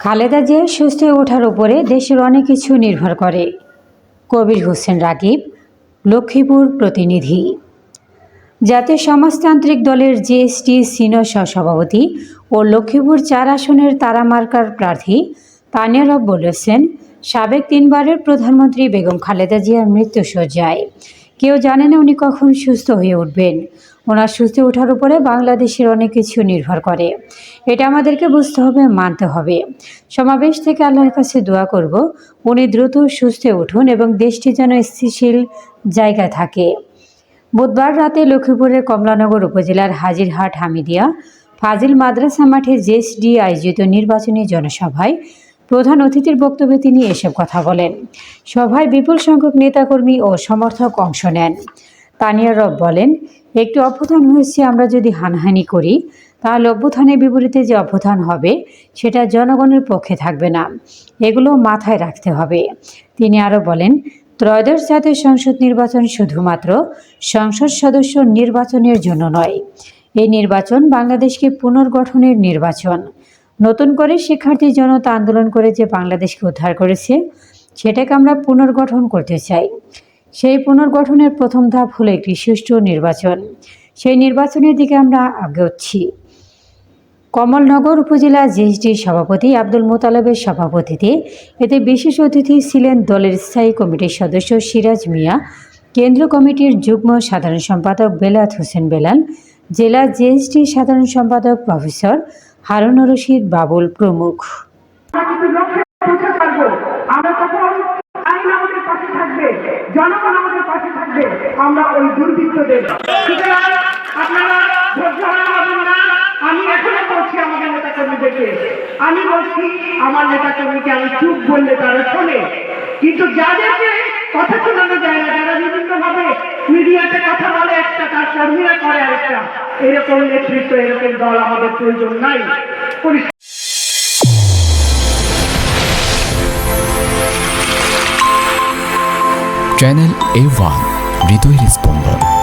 খালেদা জিয়া সুস্থ হয়ে ওঠার উপরে দেশের অনেক কিছু নির্ভর করে। কবির হোসেন রাগিব লক্ষ্মীপুর প্রতিনিধি। জাতীয় সমাজতান্ত্রিক দলের জিএসটি সিনিয়র সহসভাপতি ও লক্ষ্মীপুর চার আসনের তারামার্কার প্রার্থী তানিয়া রব বলেছেন, সাবেক তিনবারের প্রধানমন্ত্রী বেগম খালেদা জিয়ার মৃত্যু সজ্জায় কেউ জানে না উনি কখন সুস্থ হয়ে উঠবেন। ওনার সুস্থ ওঠার উপরে বাংলাদেশের অনেক কিছু নির্ভর করে। এটা আমাদেরকে বুঝতে হবে, মানতে হবে। সমাবেশ থেকে আল্লাহর কাছে দোয়া করব, উনি দ্রুত সুস্থ উঠুন এবং দেশটি যেন স্থিতিশীল জায়গায় থাকে। বুধবার রাতে লক্ষ্মীপুরের কমলানগর উপজেলার হাজিরহাট হামিদিয়া ফাজিল মাদ্রাসা মাঠে জেএসডি আয়োজিত নির্বাচনী জনসভায় প্রধান অতিথির বক্তব্যে তিনি এসব কথা বলেন। সভায় বিপুল সংখ্যক নেতাকর্মী ও সমর্থক অংশ নেন। তানিয়া রব বলেন, একটি অভ্যুত্থান হয়েছে আমরা যদি হানহানি করি, তাহলে অভ্যুত্থানের বিপরীতে যে অভ্যুত্থান হবে, সেটা জনগণের পক্ষে থাকবে না। এগুলো মাথায় রাখতে হবে। তিনি আরও বলেন, ত্রয়োদশ জাতীয় সংসদ নির্বাচন শুধুমাত্র সংসদ সদস্য নির্বাচনের জন্য নয়। এই নির্বাচন বাংলাদেশকে পুনর্গঠনের নির্বাচন। নতুন করে শিক্ষার্থী জনতা আন্দোলন করে যে বাংলাদেশকে উদ্ধার করেছে, সেটাকে আমরা পুনর্গঠন করতে চাই। সেই পুনর্গঠনের প্রথম ধাপ হলো একটি সুষ্ঠু নির্বাচন। সেই নির্বাচনের দিকে আমরা আগাচ্ছি। কমলনগর উপজেলা জিএসডি সভাপতি আব্দুল মোতালেবের সভাপতিতে এতে বিশেষ অতিথি ছিলেন দলের স্থায়ী কমিটির সদস্য সিরাজ মিয়া, কেন্দ্রীয় কমিটির যুগ্ম সাধারণ সম্পাদক বেলাত হোসেন বেলাল, জেলা জিএসডি সাধারণ সম্পাদক প্রফেসর হারুন রশিদ বাবুল প্রমুখ আমরা কিন্তু লক্ষ্যে পৌঁছে পারব আমরা তখন আইন আমাদের পাশে থাকবে জনগণ আমাদের পাশে থাকবে আমরা ওই দুর্বৃত্তদের। সুতরাং আমি এখনও বলছি আমাদের নেতা কর্মীদেরকে আমি বলছি, আমার নেতা কর্মীকে আমি চুপ বললে তারা শোনে। কিন্তু যাদেরকে কথা শোনানো যায় না, যারা বিভিন্ন ভাবে মিডিয়াতে কথা বলে, একটা তার কর্মীরা করে আরেকটা এরকম নেতৃত্ব, এরকম দল আমাদের প্রয়োজন নাই। Channel A one Video Respondo.